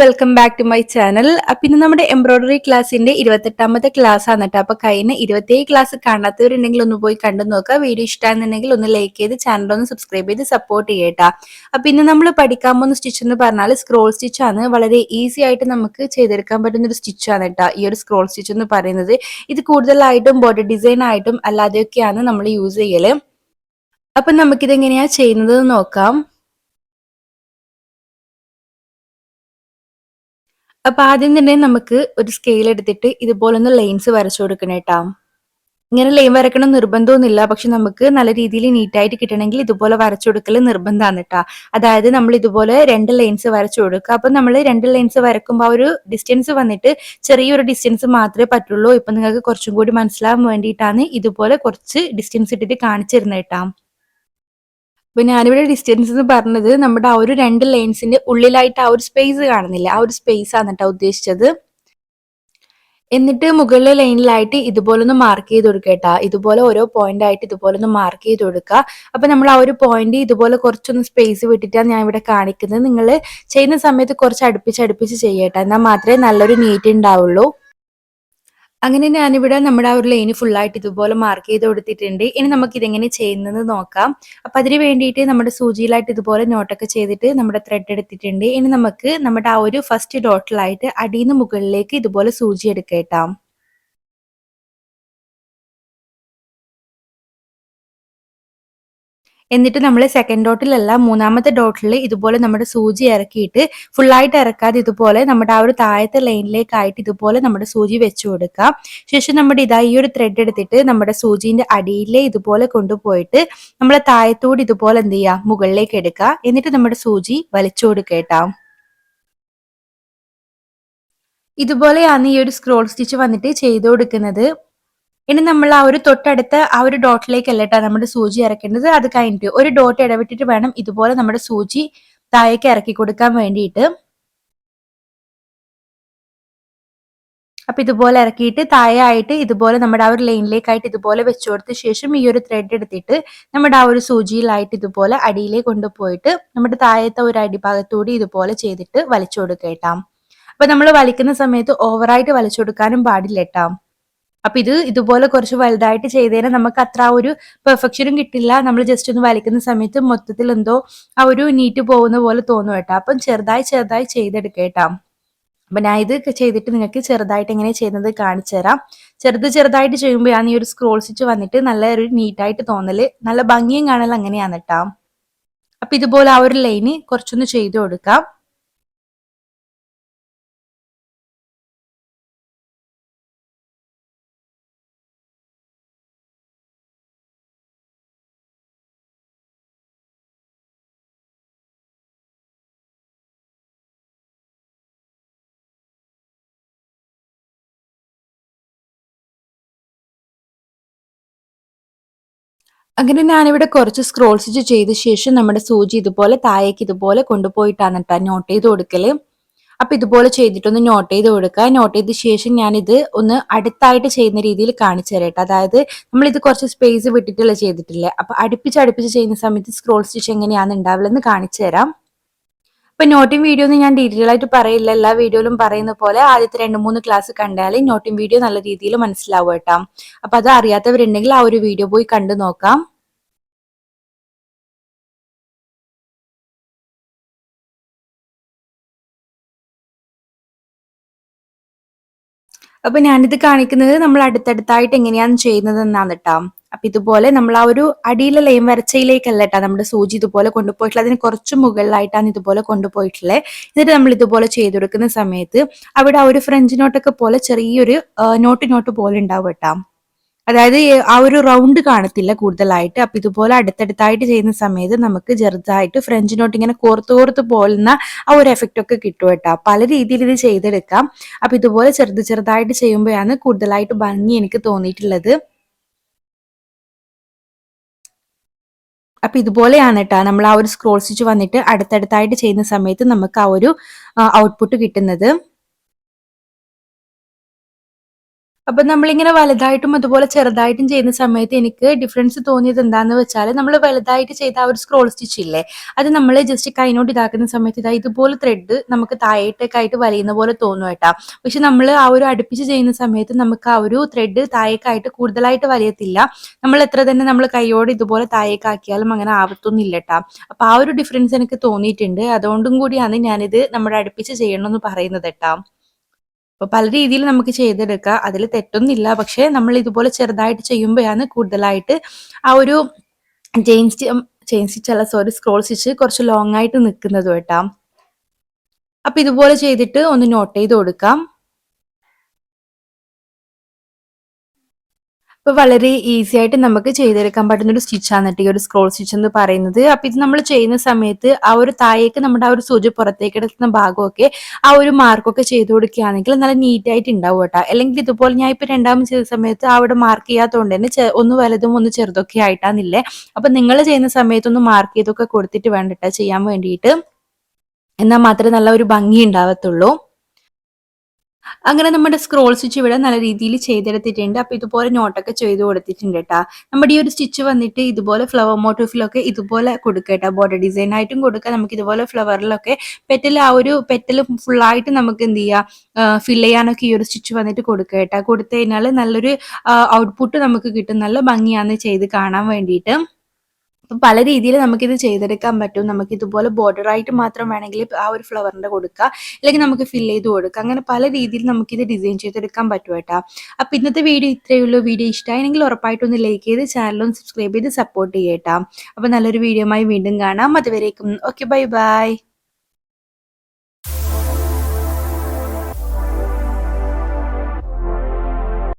Welcome back to my channel അപ്പൊ ഇന്ന് നമ്മുടെ എംബ്രോയിഡറി ക്ലാസ്സിന്റെ ഇരുപത്തെട്ടാമത്തെ ക്ലാസ് ആണ് കേട്ടോ അപ്പൊ കഴിഞ്ഞ ഇരുപത്തേഴ് ക്ലാസ് കാണാത്തവരുണ്ടെങ്കിൽ ഒന്ന് പോയി കണ്ടു നോക്കുക. വീഡിയോ ഇഷ്ടമാണെന്നുണ്ടെങ്കിൽ ഒന്ന് ലൈക്ക് ചെയ്ത് ചാനൽ ഒന്ന് സബ്സ്ക്രൈബ് ചെയ്ത് സപ്പോർട്ട് ചെയ്യട്ടാ അപ്പൊ ഇന്ന് നമ്മൾ പഠിക്കാൻ പോകുന്ന സ്റ്റിച്ച് എന്ന് പറഞ്ഞാൽ സ്ക്രോൾ സ്റ്റിച്ച് ആണ്. വളരെ ഈസി ആയിട്ട് നമുക്ക് ചെയ്തെടുക്കാൻ പറ്റുന്ന ഒരു സ്റ്റിച്ച് ആണ് കേട്ടോ ഈ ഒരു സ്ക്രോൾ സ്റ്റിച്ച് എന്ന് പറയുന്നത്. ഇത് കൂടുതലായിട്ടും ബോഡി ഡിസൈൻ ആയിട്ടും അല്ലാതെയൊക്കെയാണ് നമ്മൾ യൂസ് ചെയ്യൽ. അപ്പൊ നമുക്കിത് എങ്ങനെയാ ചെയ്യുന്നത് നോക്കാം. അപ്പൊ ആദ്യം തന്നെ നമുക്ക് ഒരു സ്കെയിൽ എടുത്തിട്ട് ഇതുപോലൊന്ന് ലൈൻസ് വരച്ചു കൊടുക്കണം കേട്ടാ. ഇങ്ങനെ ലൈൻ വരക്കണം നിർബന്ധമൊന്നുമില്ല. പക്ഷെ നമുക്ക് നല്ല രീതിയിൽ നീറ്റായിട്ട് കിട്ടണമെങ്കിൽ ഇതുപോലെ വരച്ചു കൊടുക്കൽ നിർബന്ധമാണ് കേട്ടാ. അതായത് നമ്മൾ ഇതുപോലെ രണ്ട് ലൈൻസ് വരച്ചു കൊടുക്കുക. അപ്പൊ നമ്മൾ രണ്ട് ലൈൻസ് വരക്കുമ്പോൾ ഒരു ഡിസ്റ്റൻസ് വന്നിട്ട് ചെറിയൊരു ഡിസ്റ്റൻസ് മാത്രമേ പറ്റുള്ളൂ. ഇപ്പൊ നിങ്ങൾക്ക് കുറച്ചും കൂടി മനസ്സിലാവാൻ വേണ്ടിയിട്ടാണ് ഇതുപോലെ കുറച്ച് ഡിസ്റ്റൻസ് ഇട്ടിട്ട് കാണിച്ചു തരുന്നത് കേട്ടാ. അപ്പൊ ഞാനിവിടെ ഡിസ്റ്റൻസ് എന്ന് പറഞ്ഞത് നമ്മുടെ ആ ഒരു രണ്ട് ലൈൻസിന്റെ ഉള്ളിലായിട്ട് ആ ഒരു സ്പേസ് കാണുന്നില്ല. ആ ഒരു സ്പേസ് ആണ് കേട്ടോ ഉദ്ദേശിച്ചത്. എന്നിട്ട് മുകളിലെ ലൈനിലായിട്ട് ഇതുപോലെ ഒന്ന് മാർക്ക് ചെയ്ത് കൊടുക്കുക കേട്ടാ ഇതുപോലെ ഓരോ പോയിന്റ് ആയിട്ട് ഇതുപോലെ ഒന്ന് മാർക്ക് ചെയ്ത് കൊടുക്കുക അപ്പൊ നമ്മൾ ആ ഒരു പോയിന്റ് ഇതുപോലെ കുറച്ചൊന്ന് സ്പേസ് വിട്ടിട്ടാണ് ഞാൻ ഇവിടെ കാണിക്കുന്നത്. നിങ്ങൾ ചെയ്യുന്ന സമയത്ത് കുറച്ച് അടുപ്പിച്ച് അടുപ്പിച്ച് ചെയ്യട്ടെ എന്നാൽ മാത്രമേ നല്ലൊരു നീറ്റ് ഉണ്ടാവുള്ളൂ. അങ്ങനെ ഞാനിവിടെ നമ്മുടെ ആ ഒരു ലൈന് ഫുള്ളായിട്ട് ഇതുപോലെ മാർക്ക് ചെയ്ത് കൊടുത്തിട്ടുണ്ട്. ഇനി നമുക്ക് ഇതെങ്ങനെ ചെയ്യുന്നത് നോക്കാം. അപ്പൊ അതിന് വേണ്ടിയിട്ട് നമ്മുടെ സൂചിയിലായിട്ട് ഇതുപോലെ നോട്ടൊക്കെ ചെയ്തിട്ട് നമ്മുടെ ത്രെഡ് എടുത്തിട്ടുണ്ട്. ഇനി നമുക്ക് നമ്മുടെ ആ ഒരു ഫസ്റ്റ് ഡോട്ടിലായിട്ട് അടിയിൽ നിന്ന് മുകളിലേക്ക് ഇതുപോലെ സൂചി എടുക്കേട്ടാം എന്നിട്ട് നമ്മൾ സെക്കൻഡ് ഡോട്ടിലല്ല മൂന്നാമത്തെ ഡോട്ടിൽ ഇതുപോലെ നമ്മുടെ സൂചി ഇറക്കിയിട്ട് ഫുള്ളായിട്ട് ഇറക്കാതെ ഇതുപോലെ നമ്മുടെ ആ ഒരു താഴത്തെ ലൈനിലേക്കായിട്ട് ഇതുപോലെ നമ്മുടെ സൂചി വെച്ചു കൊടുക്കുക ശേഷം നമ്മുടെ ഇതാ ഈ ഒരു ത്രെഡ് എടുത്തിട്ട് നമ്മുടെ സൂചിന്റെ അടിയിലെ ഇതുപോലെ കൊണ്ടുപോയിട്ട് നമ്മളെ താഴത്തോട് ഇതുപോലെ എന്ത് ചെയ്യുക മുകളിലേക്ക് എടുക്കുക. എന്നിട്ട് നമ്മുടെ സൂചി വലിച്ചു കൊടുക്കേട്ടാ ഇതുപോലെയാണ് ഈ ഒരു സ്ക്രോൾ സ്റ്റിച്ച് വന്നിട്ട് ചെയ്തു കൊടുക്കുന്നത്. ഇനി നമ്മൾ ആ ഒരു തൊട്ടടുത്ത ആ ഒരു ഡോട്ടിലേക്കല്ല കേട്ടോ നമ്മുടെ സൂചി ഇറക്കേണ്ടത്? അത് കഴിഞ്ഞിട്ട് ഒരു ഡോട്ട് ഇടവിട്ടിട്ട് വേണം ഇതുപോലെ നമ്മുടെ സൂചി താഴേക്ക് ഇറക്കി കൊടുക്കാൻ വേണ്ടിയിട്ട്. അപ്പൊ ഇതുപോലെ ഇറക്കിയിട്ട് താഴെയായിട്ട് ഇതുപോലെ നമ്മുടെ ആ ഒരു ലൈനിലേക്കായിട്ട് ഇതുപോലെ വെച്ചു കൊടുത്ത ശേഷം ഈ ഒരു ത്രെഡ് എടുത്തിട്ട് നമ്മുടെ ആ ഒരു സൂചിയിലായിട്ട് ഇതുപോലെ അടിയിലേക്ക് കൊണ്ടുപോയിട്ട് നമ്മുടെ താഴത്തെ ഒരു അടിഭാഗത്തൂടി ഇതുപോലെ ചെയ്തിട്ട് വലിച്ചു കൊടുക്കേട്ടാം അപ്പൊ നമ്മൾ വലിക്കുന്ന സമയത്ത് ഓവറായിട്ട് വലിച്ചു കൊടുക്കാനും പാടില്ല കേട്ടാം അപ്പൊ ഇത് ഇതുപോലെ കുറച്ച് വലുതായിട്ട് ചെയ്തതിന് നമുക്ക് അത്ര ഒരു പെർഫെക്ഷനും കിട്ടില്ല. നമ്മൾ ജസ്റ്റ് ഒന്ന് വലിക്കുന്ന സമയത്ത് മൊത്തത്തിൽ എന്തോ ആ ഒരു നീറ്റ് പോകുന്ന പോലെ തോന്നും കേട്ടോ. അപ്പം ചെറുതായി ചെറുതായി ചെയ്തെടുക്കേട്ടാ അപ്പൊ ഞാൻ ഇത് ചെയ്തിട്ട് നിങ്ങൾക്ക് ചെറുതായിട്ട് എങ്ങനെ ചെയ്യുന്നത് കാണിച്ചു തരാം. ചെറുത് ചെറുതായിട്ട് ചെയ്യുമ്പോൾ ഞാൻ ഈ ഒരു സ്ക്രോൾ സ്റ്റിച്ച് വന്നിട്ട് നല്ല ഒരു നീറ്റായിട്ട് തോന്നൽ. നല്ല ഭംഗിയും കാണൽ അങ്ങനെയാണ് കേട്ടോ. അപ്പൊ ഇതുപോലെ ആ ഒരു ലൈന് കുറച്ചൊന്ന് ചെയ്തു കൊടുക്കാം. അങ്ങനെ ഞാനിവിടെ കുറച്ച് സ്ക്രോൾ സ്റ്റിച്ച് ചെയ്ത ശേഷം നമ്മുടെ സൂചി ഇതുപോലെ താഴേക്ക് ഇതുപോലെ കൊണ്ടുപോയിട്ടാണ് കേട്ടോ നോട്ട് ചെയ്ത് കൊടുക്കൽ. അപ്പൊ ഇതുപോലെ ചെയ്തിട്ടൊന്ന് നോട്ട് ചെയ്ത് കൊടുക്കുക നോട്ട് ചെയ്ത ശേഷം ഞാനിത് ഒന്ന് അടുത്തായിട്ട് ചെയ്യുന്ന രീതിയിൽ കാണിച്ചു തരട്ടെ അതായത് നമ്മൾ ഇത് കുറച്ച് സ്പേസ് വിട്ടിട്ടുള്ള ചെയ്തിട്ടില്ലേ? അപ്പൊ അടുപ്പിച്ച് അടുപ്പിച്ച് ചെയ്യുന്ന സമയത്ത് സ്ക്രോൾ സ്റ്റിച്ച് എങ്ങനെയാണ് ഉണ്ടാവില്ലെന്ന് കാണിച്ചു തരാം. അപ്പൊ നോട്ടിംഗ് വീഡിയോ ഒന്നും ഞാൻ ഡീറ്റെയിൽ ആയിട്ട് പറയില്ല. എല്ലാ വീഡിയോയിലും പറയുന്ന പോലെ ആദ്യത്തെ രണ്ട് മൂന്ന് ക്ലാസ് കണ്ടാൽ നോട്ടിംഗ് വീഡിയോ നല്ല രീതിയിൽ മനസ്സിലാവും കേട്ടോ. അപ്പൊ അത് അറിയാത്തവരുണ്ടെങ്കിൽ ആ ഒരു വീഡിയോ പോയി കണ്ടു നോക്കാം. അപ്പൊ ഞാനിത് കാണിക്കുന്നത് നമ്മൾ അടുത്തടുത്തായിട്ട് എങ്ങനെയാണ് ചെയ്യുന്നത് എന്നാണ് കേട്ടോ. അപ്പൊ ഇതുപോലെ നമ്മൾ ആ ഒരു അടിയിലെ ലൈൻ വരച്ചയിലേക്കല്ല കേട്ടോ നമ്മുടെ സൂചി ഇതുപോലെ കൊണ്ടുപോയിട്ടുള്ള അതിന് കുറച്ച് മുകളിലായിട്ടാണ് ഇതുപോലെ കൊണ്ടുപോയിട്ടുള്ളത് എന്നിട്ട് നമ്മൾ ഇതുപോലെ ചെയ്തു കൊടുക്കുന്ന സമയത്ത് അവിടെ ആ ഒരു ഫ്രഞ്ച് നോട്ടൊക്കെ പോലെ ചെറിയൊരു നോട്ട് നോട്ട് പോലെ ഉണ്ടാവും കേട്ടോ. അതായത് ആ ഒരു റൗണ്ട് കാണത്തില്ല കൂടുതലായിട്ട്. അപ്പൊ ഇതുപോലെ അടുത്തടുത്തായിട്ട് ചെയ്യുന്ന സമയത്ത് നമുക്ക് ചെറുതായിട്ട് ഫ്രഞ്ച് നോട്ട് ഇങ്ങനെ കോർത്ത് കോർത്ത് പോലുന്ന ആ ഒരു എഫക്റ്റ് ഒക്കെ കിട്ടും കേട്ടോ. പല രീതിയിൽ ഇത് ചെയ്തെടുക്കാം. അപ്പൊ ഇതുപോലെ ചെറുത് ചെറുതായിട്ട് ചെയ്യുമ്പോഴാണ് കൂടുതലായിട്ട് ഭംഗി എനിക്ക് തോന്നിയിട്ടുള്ളത്. അപ്പൊ ഇതുപോലെയാണ് കേട്ടോ നമ്മൾ ആ ഒരു സ്ക്രോൾ സ്റ്റിച്ച് വന്നിട്ട് അടുത്തടുത്തായിട്ട് ചെയ്യുന്ന സമയത്ത് നമുക്ക് ആ ഒരു ഔട്ട്പുട്ട് കിട്ടുന്നത്. അപ്പൊ നമ്മളിങ്ങനെ വലുതായിട്ടും അതുപോലെ ചെറുതായിട്ടും ചെയ്യുന്ന സമയത്ത് എനിക്ക് ഡിഫറൻസ് തോന്നിയത് എന്താന്ന് വെച്ചാൽ നമ്മൾ വലുതായിട്ട് ചെയ്ത ആ ഒരു സ്ക്രോൾ സ്റ്റിച്ച് ഇല്ലേ അത് നമ്മൾ ജസ്റ്റ് കൈനോട്ട് ഇതാക്കുന്ന സമയത്ത് ഇതാ ഇതുപോലെ ത്രെഡ് നമുക്ക് താഴേക്കായിട്ട് വലിയുന്ന പോലെ തോന്നും കേട്ടാ. പക്ഷെ നമ്മൾ ആ ഒരു അടുപ്പിച്ച് ചെയ്യുന്ന സമയത്ത് നമുക്ക് ആ ഒരു ത്രെഡ് താഴേക്കായിട്ട് കൂടുതലായിട്ട് വലിയത്തില്ല. നമ്മൾ എത്ര തന്നെ നമ്മൾ കൈയോട് ഇതുപോലെ താഴേക്കാക്കിയാലും അങ്ങനെ ആവത്തൊന്നുമില്ല കേട്ടാ. അപ്പൊ ആ ഒരു ഡിഫറൻസ് എനിക്ക് തോന്നിയിട്ടുണ്ട്. അതുകൊണ്ടും കൂടിയാണ് ഞാനിത് നമ്മുടെ അടുപ്പിച്ച് ചെയ്യണമെന്ന് പറയുന്നത് കേട്ടാ. അപ്പൊ പല രീതിയിൽ നമുക്ക് ചെയ്തെടുക്കാം. അതിൽ തെറ്റൊന്നുമില്ല. പക്ഷെ നമ്മൾ ഇതുപോലെ ചെറുതായിട്ട് ചെയ്യുമ്പോഴാണ് കൂടുതലായിട്ട് ആ ഒരു ചെയിൻ ചെയിൻ സ്റ്റിച്ച് അല്ല സോറി സ്ക്രോൾ സ്റ്റിച്ച് കുറച്ച് ലോങ് ആയിട്ട് നിൽക്കുന്നത് കേട്ടോ. അപ്പൊ ഇതുപോലെ ചെയ്തിട്ട് ഒന്ന് നോട്ട് ചെയ്ത് കൊടുക്കാം. ഇപ്പൊ വളരെ ഈസി ആയിട്ട് നമുക്ക് ചെയ്തെടുക്കാൻ പറ്റുന്ന ഒരു സ്റ്റിച്ചാണ് കേട്ടോ ഈ ഒരു സ്ക്രോൾ സ്റ്റിച്ച് എന്ന് പറയുന്നത്. അപ്പൊ ഇത് നമ്മൾ ചെയ്യുന്ന സമയത്ത് ആ ഒരു താഴേക്ക് നമ്മുടെ ആ ഒരു സൂചി പുറത്തേക്ക് എടുക്കുന്ന ഭാഗമൊക്കെ ആ ഒരു മാർക്കൊക്കെ ചെയ്ത് കൊടുക്കുകയാണെങ്കിൽ നല്ല നീറ്റ് ആയിട്ട് ഉണ്ടാവും കേട്ടോ അല്ലെങ്കിൽ ഇതുപോലെ ഞാൻ ഇപ്പൊ രണ്ടാമത് ചെയ്ത സമയത്ത് അവിടെ മാർക്ക് ചെയ്യാത്തതുകൊണ്ട് തന്നെ ഒന്ന് വലുതും ഒന്ന് ചെറുതൊക്കെ ആയിട്ടാന്നില്ലേ? അപ്പൊ നിങ്ങൾ ചെയ്യുന്ന സമയത്ത് ഒന്ന് മാർക്ക് ചെയ്തൊക്കെ കൊടുത്തിട്ട് വേണ്ടിട്ടാ ചെയ്യാൻ വേണ്ടിയിട്ട്. എന്നാൽ മാത്രമേ നല്ല ഒരു ഭംഗി ഉണ്ടാവത്തുള്ളൂ. അങ്ങനെ നമ്മുടെ സ്ക്രോൾ സ്റ്റിച്ച് ഇവിടെ നല്ല രീതിയിൽ ചെയ്തെടുത്തിട്ടുണ്ട്. അപ്പൊ ഇതുപോലെ നോട്ടൊക്കെ ചെയ്ത് കൊടുത്തിട്ടുണ്ട് കേട്ടാ. നമ്മുടെ ഈ ഒരു സ്റ്റിച്ച് വന്നിട്ട് ഇതുപോലെ ഫ്ലവർ മോട്ടീഫിലൊക്കെ ഇതുപോലെ കൊടുക്കുക കേട്ടോ. ബോർഡർ ഡിസൈൻ ആയിട്ടും കൊടുക്കുക. നമുക്ക് ഇതുപോലെ ഫ്ലവറിലൊക്കെ പെറ്റൽ ആ ഒരു പെറ്റൽ ഫുള്ളായിട്ട് നമുക്ക് എന്ത് ചെയ്യാം ഫിൽ ചെയ്യാനൊക്കെ ഈ ഒരു സ്റ്റിച്ച് വന്നിട്ട് കൊടുക്കുക കേട്ടാ. കൊടുത്തു കഴിഞ്ഞാൽ നല്ലൊരു ഔട്ട്പുട്ട് നമുക്ക് കിട്ടും. നല്ല ഭംഗിയാന്ന് ചെയ്ത് കാണാൻ വേണ്ടിയിട്ട്. പല രീതിയിൽ നമുക്കിത് ചെയ്തെടുക്കാൻ പറ്റും. നമുക്ക് ഇതുപോലെ ബോർഡർ ആയിട്ട് മാത്രം വേണമെങ്കിൽ ആ ഒരു ഫ്ലവറിന്റെ കൊടുക്കുക അല്ലെങ്കിൽ നമുക്ക് ഫില്ല് ചെയ്ത് കൊടുക്കുക അങ്ങനെ പല രീതിയിൽ നമുക്കിത് ഡിസൈൻ ചെയ്തെടുക്കാൻ പറ്റും കേട്ടോ. അപ്പൊ ഇന്നത്തെ വീഡിയോ ഇത്രയേ ഉള്ളൂ. വീഡിയോ ഇഷ്ടമായെങ്കിൽ ഉറപ്പായിട്ടൊന്ന് ലൈക്ക് ചെയ്ത് ചാനലൊന്ന് സബ്സ്ക്രൈബ് ചെയ്ത് സപ്പോർട്ട് ചെയ്യട്ടാ അപ്പൊ നല്ലൊരു വീഡിയോ വീണ്ടും കാണാം. അതുവരേക്കും. Okay bye bye